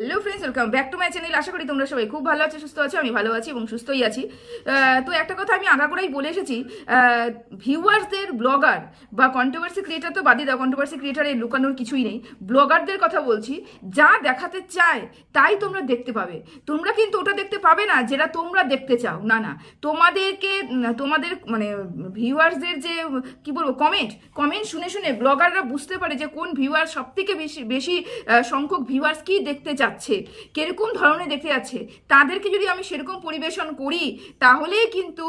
Hello friends welcome back to my channel আশা করি তোমরা সবাই খুব ভালো আছো, সুস্থ আছো, আমি ভালো আছি এবং সুস্থই আছি। তো একটা কথা আমি আগাগোড়াই বলে এসেছি। ভিউয়ার্সদের ব্লগার বা কন্ট্রোভার্সি ক্রিয়েটার তো বাদই দাও কন্ট্রোভার্সি ক্রিয়েটারে লুকানোর কিছুই নেই। ব্লগারদের কথা বলছি, যা দেখাতে চায়, তাই তোমরা দেখতে পাবে। তোমরা কিন্তু ওটা দেখতে পাবে না যেটা তোমরা দেখতে চাও। না না, তোমাদেরকে, তোমাদের মানে ভিউয়ার্সদের যে, কি বলব কমেন্ট কমেন্ট শুনে শুনে ব্লগাররা বুঝতে পারে যে কোন ভিউয়ার সব থেকে বেশি বেশি সংখ্যক ভিউয়ার্স কি দেখতে যাচ্ছে, কীরকম ধরনের দেখতে যাচ্ছে, তাদেরকে যদি আমি সেরকম পরিবেশন করি, তাহলেই কিন্তু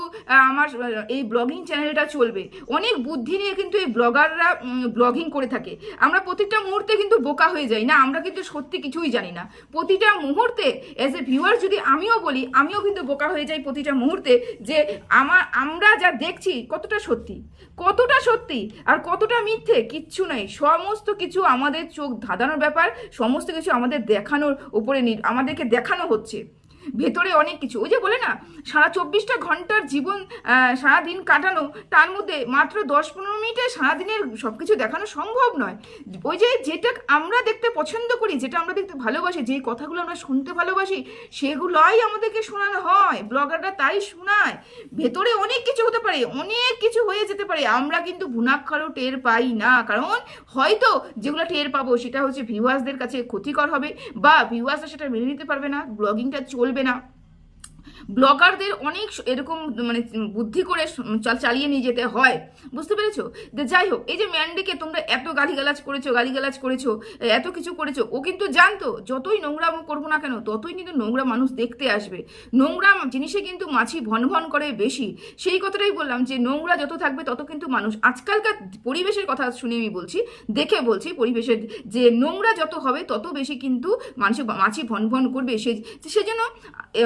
আমার এই ব্লগিং চ্যানেলটা চলবে। অনেক বুদ্ধি নিয়ে কিন্তু এই ব্লগাররা ব্লগিং করে থাকে। আমরা প্রতিটা মুহূর্তে কিন্তু বোকা হয়ে যাই না, আমরা কিন্তু সত্যি কিছুই জানি না। প্রতিটা মুহূর্তে অ্যাজ এ ভিউয়ার যদি আমিও বলি, আমিও কিন্তু বোকা হয়ে যাই প্রতিটা মুহূর্তে যে আমার, আমরা যা দেখছি কতটা সত্যি কতটা সত্যি আর কতটা মিথ্যে, কিচ্ছু নাই। সমস্ত কিছু আমাদের চোখ ধাঁধানোর ব্যাপার, সমস্ত কিছু আমাদের দেখানোর উপরে আমাদেরকে দেখানো হচ্ছে। ভেতরে অনেক কিছু। ওই যে বলে না সারা চব্বিশটা ঘণ্টার জীবন আহ, সারাদিন কাটানো তার মধ্যে মাত্র দশ পনেরো মিনিটে সারাদিনের সব কিছু দেখানো সম্ভব নয়। ওই যে যেটা আমরা দেখতে পছন্দ করি যেটা আমরা দেখতে ভালোবাসি যেই কথাগুলো আমরা শুনতে ভালোবাসি সেগুলোই আমাদেরকে শোনানো হয়। ব্লগাররা তাই শোনায়। ভেতরে অনেক কিছু হতে পারে অনেক কিছু হয়ে যেতে পারে আমরা কিন্তু ভুনাক্ষারও টের পাই না। কারণ হয়তো যেগুলো টের পাবো সেটা হচ্ছে ভিউয়ার্সদের কাছে ক্ষতিকর হবে বা ভিউয়ার্সরা সেটা মেনে নিতে পারবে না ব্লগিংটা চলবে না ব্লগারদের অনেক এরকম মানে বুদ্ধি করে চালিয়ে নিয়ে যেতে হয়। বুঝতে পেরেছ? যে যাই হোক, এই যে ম্যান্ডিকে তোমরা এত গালিগালাজ করেছ গালিগালাজ করেছ এত কিছু করেছ, ও কিন্তু জানতো, যতই নোংরা করব না কেন, ততই কিন্তু নোংরা মানুষ দেখতে আসবে। নোংরা জিনিসে কিন্তু মাছি ভন ভন করে বেশি। সেই কথাটাই বললাম যে, নোংরা যত থাকবে তত কিন্তু মানুষ। আজকালকার পরিবেশের কথা শুনে আমি বলছি, দেখে বলছি পরিবেশের যে, নোংরা যত হবে তত বেশি কিন্তু মানুষের মাছি ভন ভন করবে। সে সেজন্য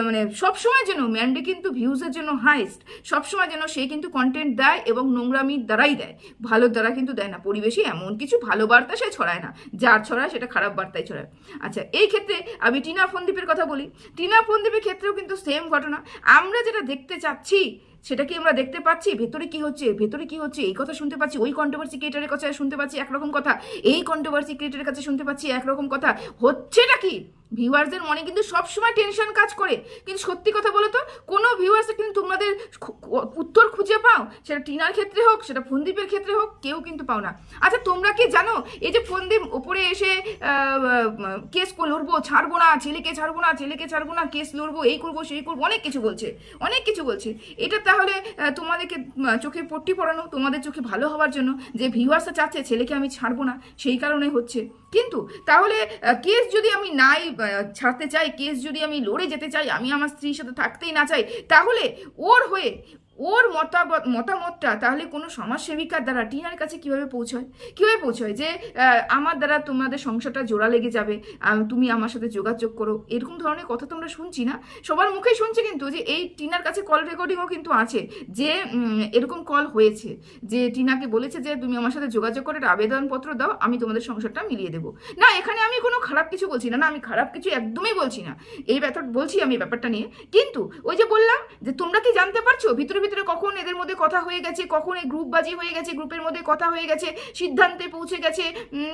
মানে সবসময় যেন ম্যান্ডে কিন্তু ভিউজের জন্য হাইস্ট সবসময় যেন সে কিন্তু কন্টেন্ট দেয় এবং নোংরামির দ্বারাই দেয়। ভালোর দ্বারা কিন্তু দেয় না। পরিবেশে এমন কিছু ভালো বার্তা সে ছড়ায় না। যার ছড়ায় সেটা খারাপ বার্তায় ছড়ায়। আচ্ছা এই ক্ষেত্রে আমি টিনা ফন্দীপের কথা বলি। টিনা ফন্দীপের ক্ষেত্রেও কিন্তু সেম ঘটনা। আমরা যেটা দেখতে চাচ্ছি সেটা কি আমরা দেখতে পাচ্ছি? ভেতরে কি হচ্ছে? ভেতরে কি হচ্ছে? এই কথা শুনতে পাচ্ছি। ওই কন্ট্রোভার্সি ক্রিয়েটারের কাছে শুনতে পাচ্ছি একরকম কথা। এই কন্ট্রোভার্সি ক্রিয়েটারের কাছে শুনতে পাচ্ছি একরকম কথা। হচ্ছেটা কি? ভিউয়ার্সদের মনে কিন্তু সবসময় টেনশন কাজ করে। কিন্তু সত্যি কথা বলো তো, কোনো ভিউয়ার্স কিন্তু তোমাদের উত্তর খুঁজে পাও। সেটা টিনার ক্ষেত্রে হোক, সেটা ফন্দীপের ক্ষেত্রে হোক, কেউ কিন্তু পাও না। আচ্ছা তোমরা কি জানো? এই যে ফন্দীপ ওপরে এসে কেস লড়বো, ছাড়বো না, ছেলেকে ছাড়বো না, ছেলেকে ছাড়বো না, কেস লড়বো, এই করব, সেই করব, অনেক কিছু বলছে। অনেক কিছু বলছে। এটা তাহলে তোমাদেরকে চোখে পট্টি পড়ানো তোমাদের চোখে ভালো হওয়ার জন্য যে ভিউয়ার্সটা চাচ্ছে, ছেলেকে আমি ছাড়বো না, সেই কারণে হচ্ছে। কিন্তু তাহলে কেস যদি আমি নাই ছাড়তে চাই কেস যদি আমি লড়ে যেতে চাই, আমি আমার স্ত্রীর সাথে থাকতেই না চাই, তাহলে ওর হয়ে ওর মতামত মতামতটা তাহলে কোনো সমাজসেবিকার দ্বারা টিনার কাছে কীভাবে পৌঁছয়? কীভাবে পৌঁছয় যে আমার দ্বারা তোমাদের সংসারটা জোড়া লেগে যাবে তুমি আমার সাথে যোগাযোগ করো? এরকম ধরনের কথা তোমরা শুনছি না। সবার মুখেই শুনছি কিন্তু যে, এই টিনার কাছে কল রেকর্ডিংও কিন্তু আছে যে এরকম কল হয়েছে যে, টিনাকে বলেছে যে, তুমি আমার সাথে যোগাযোগ করে একটা আবেদনপত্র দাও, আমি তোমাদের সংসারটা মিলিয়ে দেবো। না, এখানে আমি কোনো খারাপ কিছু বলছি না না, আমি খারাপ কিছু একদমই বলছি না। এই ব্যাপার বলছি আমি ব্যাপারটা নিয়ে। কিন্তু ওই যে বললাম যে, তোমরা কি জানতে পারছ? ভিতরে ভিতরে কখন এদের মধ্যে কথা হয়ে গেছে, কখন এই গ্রুপবাজি হয়ে গেছে, গ্রুপের মধ্যে কথা হয়ে গেছে, সিদ্ধান্তে পৌঁছে গেছে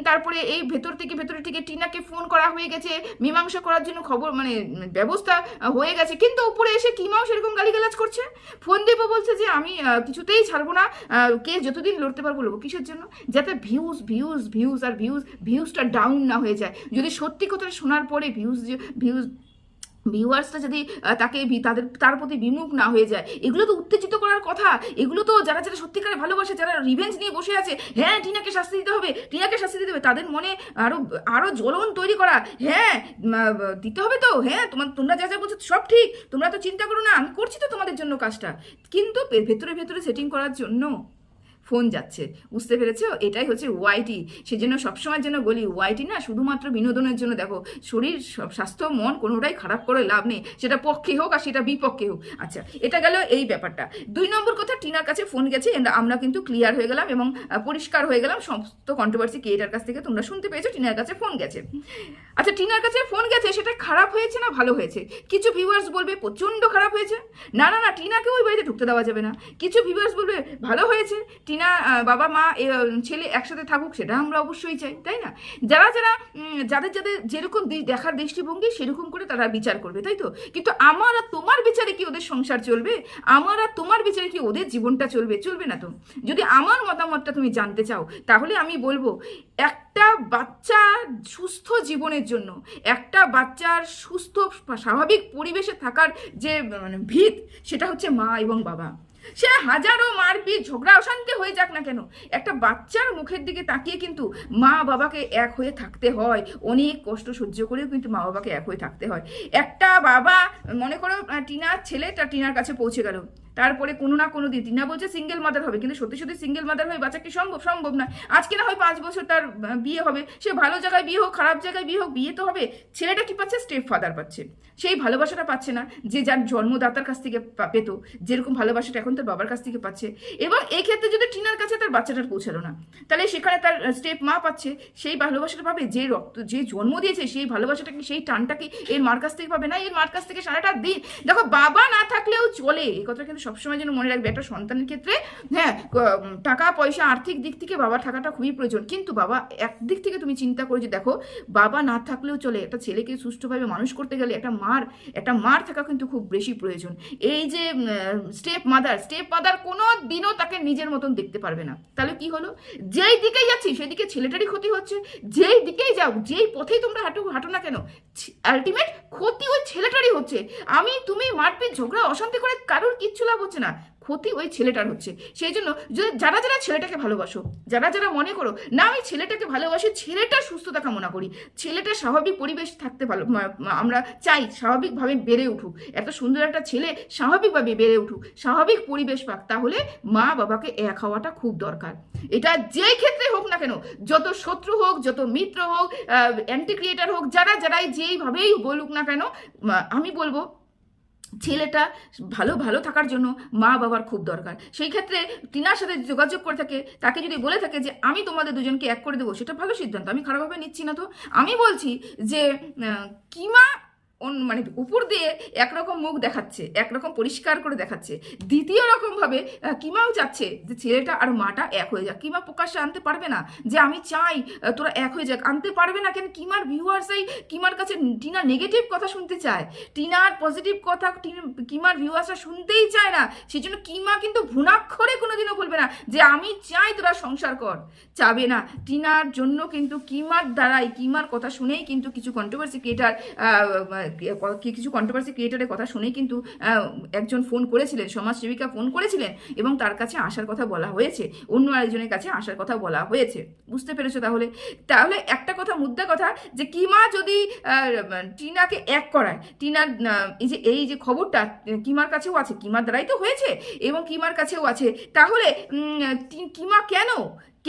তারপরে এই ভেতর থেকে, ভেতরে থেকে টিনাকে ফোন করা হয়ে গেছে, মীমাংসা করার জন্য খবর মানে ব্যবস্থা হয়ে গেছে। কিন্তু উপরে এসে কিমাও সেরকম গালিগালাজ করছে? ফোন দেবো বলছে যে, আমি কিছুতেই ছাড়বো না কে যতদিন লড়তে পারব লড়বো। কিসের জন্য? যাতে ভিউজ ভিউজ ভিউজ আর ভিউজ ভিউজটা ডাউন না হয়ে যায়। যদি সত্যি কথা শোনার পরে ভিউজ ভিউজ ভিউয়ার্সটা যদি তাকে তাদের, তার প্রতি বিমুখ না হয়ে যায়, এগুলো তো উত্তেজিত করার কথা। এগুলো তো যারা যারা সত্যিকারে ভালোবাসে, যারা রিভেঞ্জ নিয়ে বসে আছে হ্যাঁ টিনাকে শাস্তি দিতে হবে, টিনাকে শাস্তি দিতে হবে, তাদের মনে আরও আরও জ্বলন তৈরি করা হ্যাঁ দিতে হবে তো হ্যাঁ তোমার, তোমরা যা যা বলছো সব ঠিক, তোমরা তো চিন্তা করো না, আমি করছি তো তোমাদের জন্য কাজটা, কিন্তু ভেতরে ভেতরে সেটিং করার জন্য ফোন যাচ্ছে। বুঝতে পেরেছ? এটাই হচ্ছে ওয়াইটি সেজন্য সবসময় যেন বলি ওয়াইটি না শুধুমাত্র বিনোদনের জন্য দেখো, শরীর, সব- স্বাস্থ্য, মন কোনোটাই খারাপ করে লাভ নেই। সেটা পক্ষে হোক আর সেটা বিপক্ষে হোক। আচ্ছা এটা গেল এই ব্যাপারটা। দুই নম্বর কথা, টিনার কাছে ফোন গেছে আমরা কিন্তু ক্লিয়ার হয়ে গেলাম এবং পরিষ্কার হয়ে গেলাম। সমস্ত কন্ট্রোভার্সি ক্রিয়েটার কাছ থেকে তোমরা শুনতে পেয়েছ, টিনার কাছে ফোন গেছে। আচ্ছা টিনার কাছে ফোন গেছে, সেটা খারাপ হয়েছে না ভালো হয়েছে? কিছু ভিউয়ার্স বলবে, প্রচণ্ড খারাপ হয়েছে? না না না টিনাকে ওই বাড়িতে ঢুকতে দেওয়া যাবে না। কিছু ভিউয়ার্স বলবে, ভালো হয়েছে? টিনা আহ, বাবা মা ছেলে একসাথে থাকুক সেটা আমরা অবশ্যই চাই তাই না? যারা যারা যাদের যাদের যেরকম দেখার দৃষ্টিভঙ্গি সেরকম করে তারা বিচার করবে তাই তো? কিন্তু আমার আর তোমার বিচারে কি ওদের সংসার চলবে? আমার আর তোমার বিচারে কি ওদের জীবনটা চলবে? চলবে না তো? যদি আমার মতামতটা তুমি জানতে চাও তাহলে আমি বলব একটা বাচ্চা সুস্থ জীবনের জন্য একটা বাচ্চার সুস্থ স্বাভাবিক পরিবেশে থাকার যে মানে ভিত সেটা হচ্ছে মা এবং বাবা। সে হাজারো মারপিট, ঝগড়া অশান্তি হয়ে যাক না কেন? একটা বাচ্চার মুখের দিকে তাকিয়ে কিন্তু মা বাবাকে এক হয়ে থাকতে হয়। অনেক কষ্ট সহ্য করেও কিন্তু মা বাবাকে এক হয়ে থাকতে হয়। একটা বাবা, মনে করো টিনার ছেলেটা টিনার কাছে পৌঁছে গেল। তারপরে কোনো না কোনো দিন টিনা বলছে সিঙ্গেল মাদার হবে, কিন্তু সত্যি সত্যি সিঙ্গেল মাদার হয়ে বাচ্চা কি সম্ভব সম্ভব না। আজকে না হয় পাঁচ বছর তার বিয়ে হবে। সে ভালো জায়গায় বিয়ে হোক, খারাপ জায়গায় বিয়ে হোক, বিয়ে তো হবে। ছেলেটা কি পাচ্ছে? স্টেপ ফাদার পাচ্ছে। সেই ভালোবাসাটা পাচ্ছে না যে যার জন্মদাতার কাছ থেকে পেত, যেরকম ভালোবাসাটা এখন তার বাবার কাছ থেকে পাচ্ছে। এবং এই ক্ষেত্রে যদি টিনার কাছে তার বাচ্চাটার পৌঁছালো না, তাহলে সেখানে তার স্টেপ মা পাচ্ছে। সেই ভালোবাসাটা পাবে যে রক্ত, যে জন্ম দিয়েছে, সেই ভালোবাসাটা কি, সেই টানটা কি এর মার কাছ থেকে পাবে? না, এর মার কাছ থেকে সারাটা দিন। দেখো, বাবা না থাকলেও চলে। এই কথা কিন্তু সবসময় যেন মনে রাখবে, একটা সন্তানের ক্ষেত্রে হ্যাঁ টাকা, পয়সা, আর্থিক দিক থেকে বাবা থাকাটা খুবই প্রয়োজন। কিন্তু বাবা একদিক থেকে তুমি চিন্তা করে যে, দেখো, বাবা না থাকলেও চলে, একটা ছেলেকে সুষ্ঠুভাবে মানুষ করতে গেলে একটা মার একটা মার থাকা কিন্তু খুব বেশি প্রয়োজন। এই যে স্টেপ মাদার স্টেপ মাদার কোনো দিনও তাকে নিজের মতন দেখতে পারবে না। তাহলে কি হলো? যেই দিকেই যাচ্ছি, সেদিকে ছেলেটারই ক্ষতি হচ্ছে। যেই দিকেই যাও, যেই পথেই তোমরা হাঁটো হাঁটো না কেন আলটিমেট ক্ষতি ওই ছেলেটারই হচ্ছে। আমি, তুমি, মারপিট, ঝগড়া, অশান্তি করে কারোর কিচ্ছু লাভ হচ্ছে না। ক্ষতি ওই ছেলেটার হচ্ছে। সেই জন্য যদি যারা যারা ছেলেটাকে ভালোবাসো, যারা যারা মনে করো, না, আমি ছেলেটাকে ভালোবাসি, ছেলেটার সুস্থতা কামনা করি। ছেলেটা স্বাভাবিক পরিবেশ থাকতে ভালো আমরা চাই স্বাভাবিকভাবে বেড়ে উঠুক। এত সুন্দর একটা ছেলে স্বাভাবিকভাবে বেড়ে উঠুক, স্বাভাবিক পরিবেশ পাক। তাহলে মা বাবাকে এক হওয়াটা খুব দরকার। এটা যেই ক্ষেত্রে হোক না কেন, যত শত্রু হোক, যত মিত্র হোক অ্যান্টি ক্রিয়েটার হোক, যারা যারাই যেইভাবেই বলুক না কেন আমি বলব ছেলেটা ভালো ভালো থাকার জন্য মা বাবার খুব দরকার। সেই ক্ষেত্রে টিনার সাথে যোগাযোগ করে থাকে, তাকে যদি বলে থাকে যে, আমি তোমাদের দুজনকে এক করে দেবো, সেটা ভালো সিদ্ধান্ত। আমি খারাপভাবে নিচ্ছি না তো। আমি বলছি যে কিমা মানে উপর দিয়ে একরকম মুখ দেখাচ্ছে, একরকম পরিষ্কার করে দেখাচ্ছে। দ্বিতীয় রকমভাবে কিমাও চাচ্ছে যে ছেলেটা আর মাটা এক হয়ে যাক। কিমা প্রকাশ্যে আনতে পারবে না যে আমি চাই তোরা এক হয়ে যাক। আনতে পারবে না কেন? কিমার ভিউয়ার্সই কিমার কাছে টিনা নেগেটিভ কথা শুনতে চায়। টিনার পজিটিভ কথা কিমার ভিউয়ার্সরা শুনতেই চায় না। সেই জন্য কিমা কিন্তু ভুনাক্ষরে কোনোদিনও বলবে না যে আমি চাই তোরা সংসার কর। চাবে না। টিনার জন্য কিন্তু কিমার দ্বারাই, কিমার কথা শুনেই কিন্তু কিছু কন্ট্রোভার্সি ক্রিয়েটার কিছু কন্ট্রোভার্সি ক্রিয়েটারের কথা শুনেই কিন্তু একজন ফোন করেছিলেন, সমাজসেবিকা ফোন করেছিলেন এবং তার কাছে আসার কথা বলা হয়েছে। অন্য আরেকজনের কাছে আসার কথা বলা হয়েছে। বুঝতে পেরেছ তাহলে? তাহলে একটা কথা, মুদ্রা কথা, যে কিমা যদি টিনাকে এক করায়, টিনার এই যে এই যে খবরটা, কিমার কাছেও আছে, কিমার দ্বারাই তো হয়েছে এবং কিমার কাছেও আছে, তাহলে কিমা কেন?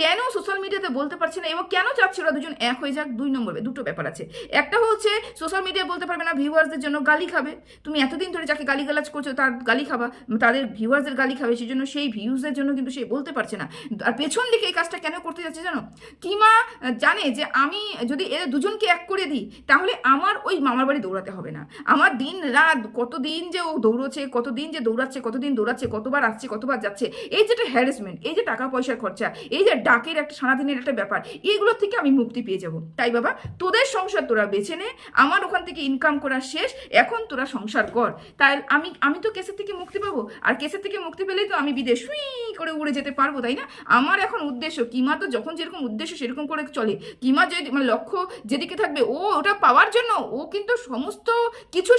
কেন সোশ্যাল মিডিয়াতে বলতে পারছে না এবং কেন চাচ্ছে ওরা দুজন এক হয়ে যাক? দুই নম্বর দুটো ব্যাপার আছে। একটা হচ্ছে সোশ্যাল মিডিয়ায় বলতে পারবে না ভিউয়ার্সদের জন্য গালি খাবে। তুমি এতদিন ধরে যাকে গালিগালাজ করছ, তার গালি খাবা, তাদের ভিউয়ার্সদের গালি খাবে, সেই জন্য সেই ভিউজের জন্য কিন্তু সে বলতে পারছে না। আর পেছন দিকে এই কাজটা কেন করতে যাচ্ছে জানো? কিমা জানে যে আমি যদি এদের দুজনকে এক করে দিই, তাহলে আমার ওই মামার বাড়ি দৌড়াতে হবে না। আমার দিন রাত কতদিন যে ও দৌড়চ্ছে, কতদিন যে দৌড়াচ্ছে, কতদিন দৌড়াচ্ছে, কতবার আসছে, কতবার যাচ্ছে, এই যে একটা হ্যারাসমেন্ট এই যে টাকা পয়সার খরচা, এই যে ডাকের একটা সারাদিনের একটা ব্যাপার। এইগুলোর থেকে আমি মুক্তি পেয়ে যাব। তাই বাবা, তোদের সংসার তোরা বেছে নে, আমার ওখান থেকে ইনকাম করা শেষ, এখন তোরা সংসার কর। তাই আমি আমি তো কেসের থেকে মুক্তি পাবো। আর কেসের থেকে মুক্তি পেলেই তো আমি বিদেশ সুই করে উড়ে যেতে পারব, তাই না? আমার এখন উদ্দেশ্য, কিমা তো যখন যেরকম উদ্দেশ্য সেরকম করে চলে। কিমা যে মানে লক্ষ্য যেদিকে থাকবে, ও ওটা পাওয়ার জন্য ও কিন্তু সমস্ত কিছু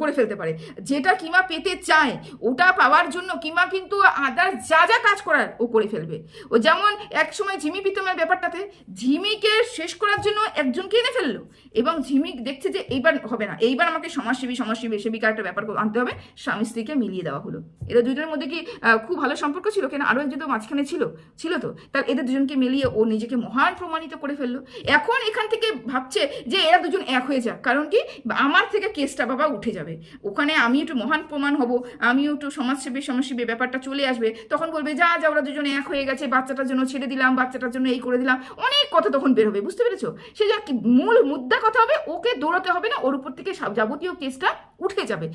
করে ফেলতে পারে। যেটা কিমা পেতে চায়, ওটা পাওয়ার জন্য কিমা কিন্তু আদার যা যা কাজ করার ও করে ফেলবে। ও যেমন এক সময় ঝিমি প্রীতমের ব্যাপারটাতে ঝিমিকে শেষ করার জন্য একজনকে এনে ফেলল। এবং ঝিমি দেখছে যে এইবার হবে না, এইবার আমাকে সমাজসেবী সমাজসেবী সেবিকা একটা ব্যাপার আনতে হবে। স্বামী স্ত্রীকে মিলিয়ে দেওয়া হলো। এরা দুজনের মধ্যে কি খুব ভালো সম্পর্ক ছিল কেন? আরও একজন তো মাঝখানে ছিল ছিল তো। তার এদের দুজনকে মিলিয়ে ও নিজেকে মহান প্রমাণিত করে ফেলল। এখন এখান থেকে ভাবছে যে এরা দুজন এক হয়ে যাক। কারণ কি, আমার থেকে কেসটা বাবা উঠে যাবে। ওখানে আমি একটু মহান প্রমাণ হব, আমিও একটু সমাজসেবী সমাজসেবী ব্যাপারটা চলে আসবে। তখন বলবে, যা যা, ওরা দুজনে এক হয়ে গেছে, বাচ্চাটার জন্য ছেড়ে দিলাম, বাচ্চাটার জন্য এই করে দিলাম, অনেক কথা তখন বের হবে, বুঝতে পেরেছ? সে যা মূল মুদ্রা কথা হবে, ওকে দৌড়াতে হবে না, ওর উপর থেকে যাবতীয় কেসটা উঠে যাবে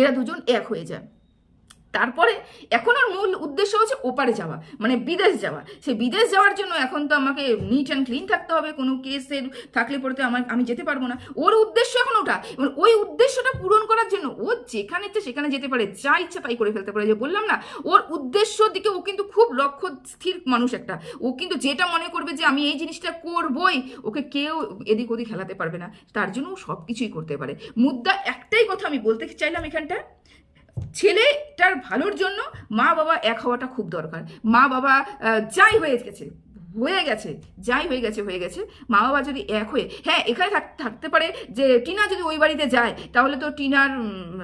এরা দুজন এক হয়ে যায়। তারপরে এখন আর মূল উদ্দেশ্য হচ্ছে ওপারে যাওয়া মানে বিদেশ যাওয়া। সেই বিদেশ যাওয়ার জন্য এখন তো আমাকে নিট অ্যান্ড ক্লিন থাকতে হবে, কোনো কেসের থাকলে পরে তো আমার, আমি যেতে পারব না। ওর উদ্দেশ্য এখন ওটা, এবার ওই উদ্দেশ্যটা পূরণ করার জন্য ও যেখানে ইচ্ছে সেখানে যেতে পারে, যা ইচ্ছা তাই করে ফেলতে পারে। যে বললাম না, ওর উদ্দেশ্য দিকে ও কিন্তু খুব লক্ষ্য স্থির মানুষ একটা। ও কিন্তু যেটা মনে করবে যে আমি এই জিনিসটা করবই, ওকে কেউ এদিক ওদিক খেলাতে পারবে না। তার জন্য ও সব কিছুই করতে পারে। মুদ্রা একটাই কথা আমি বলতে চাইলাম এখানটা ছেলেটার ভালোর জন্য মা বাবা এক হওয়াটা খুব দরকার। মা বাবা যাই হয়ে গেছে হয়ে গেছে, যাই হয়ে গেছে হয়ে গেছে। মা বাবা যদি এক হয়ে হ্যাঁ এখানে থাক- থাকতে পারে যে টিনা যদি ওই বাড়িতে যায়, তাহলে তো টিনার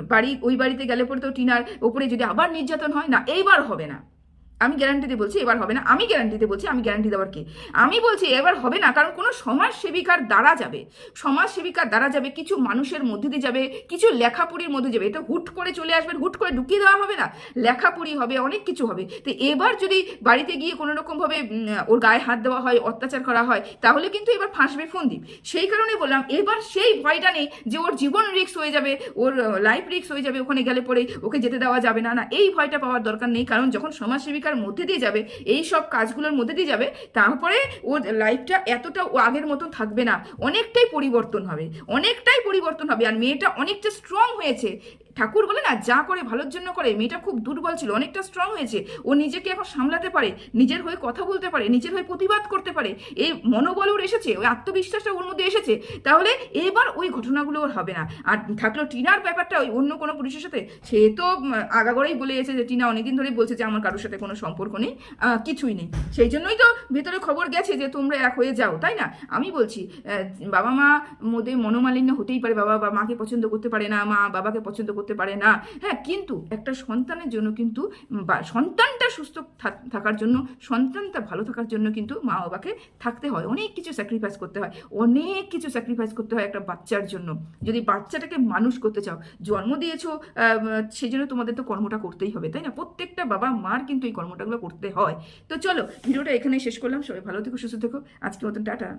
বাড়ি, ওই বাড়িতে গেলে পরে তো টিনার ওপরে যদি আবার নির্যাতন হয়, না, এইবার হবে না। আমি গ্যারান্টিতে বলছি, এবার হবে না। আমি গ্যারান্টিতে বলছি, আমি গ্যারান্টি দেওয়ার কি? আমি বলছি, এবার হবে না, কারণ কোনো সমাজ সেবিকার দ্বারা যাবে। সমাজ সেবিকার দ্বারা যাবে, কিছু মানুষের মধ্যে দিয়ে যাবে, কিছু লেখাপড়ির মধ্যে যাবে। এটা হুট করে চলে আসবে, হুট করে ঢুকিয়ে দেওয়া হবে না। লেখাপড়ি হবে, অনেক কিছু হবে। তো এবার যদি বাড়িতে গিয়ে কোনো রকমভাবে ওর গায়ে হাত দেওয়া হয়, অত্যাচার করা হয়, তাহলে কিন্তু এবার ফাঁসবে ফন্দীপ সেই কারণে বললাম, এবার সেই ভয়টা নেই যে ওর জীবন রিক্স হয়ে যাবে, ওর লাইফ রিক্স হয়ে যাবে, ওখানে গেলে পরে ওকে যেতে দেওয়া যাবে না না। এই ভয়টা পাওয়ার দরকার নেই, কারণ যখন সমাজসেবিকার মধ্যে দিয়ে যাবে, এই সব কাজগুলোর মধ্যে দিয়ে যাবে, তারপরে ওর লাইফটা এতটা ও আগের মতো থাকবে না। অনেকটাই পরিবর্তন হবে, অনেকটাই পরিবর্তন হবে। আর মেয়েটা অনেকটা স্ট্রং হয়েছে। ঠাকুর বলে না, যা করে ভালোর জন্য করে। মেয়েটা খুব দুর্বল ছিল, অনেকটা স্ট্রং হয়েছে। ও নিজেকে এখন সামলাতে পারে, নিজের হয়ে কথা বলতে পারে, নিজের হয়ে প্রতিবাদ করতে পারে। এই মনোবল ওর এসেছে, ওই আত্মবিশ্বাসটা ওর মধ্যে এসেছে। তাহলে এবার ওই ঘটনাগুলো ওর হবে না। আর থাকল টিনার ব্যাপারটা, ওই অন্য কোনো পুরুষের সাথে। সে তো আগাগোড়াই বলে গেছে যে, টিনা, অনেকদিন ধরেই বলছে যে, আমার কারোর সাথে কোনো সম্পর্ক নেই কিছুই নেই। সেই জন্যই তো ভেতরে খবর গেছে যে, তোমরা এক হয়ে যাও। তাই না? আমি বলছি বাবা মা মধ্যে মনোমালিন্য হতেই পারে বাবা বা মাকে পছন্দ করতে পারে না মা বাবাকে পছন্দ করতে পারে না। হ্যাঁ কিন্তু একটা সন্তানের জন্য কিন্তু বা সন্তানটা সুস্থ থাক- থাকার জন্য, সন্তানটা ভালো থাকার জন্য কিন্তু মা বাবাকে থাকতে হয়। অনেক কিছু স্যাক্রিফাইস করতে হয়। অনেক কিছু স্যাক্রিফাইস করতে হয় একটা বাচ্চার জন্য। যদি বাচ্চাটাকে মানুষ করতে চাও, জন্ম দিয়েছ সেই জন্য তোমাদের তো কর্মটা করতেই হবে, তাই না? প্রত্যেকটা বাবা মার কিন্তু এই কর্মটাগুলো করতে হয়। তো চলো, ভিডিওটা এখানেই শেষ করলাম। সবাই ভালো থেকো, সুস্থ থেকো। আজকে মতন টাটা।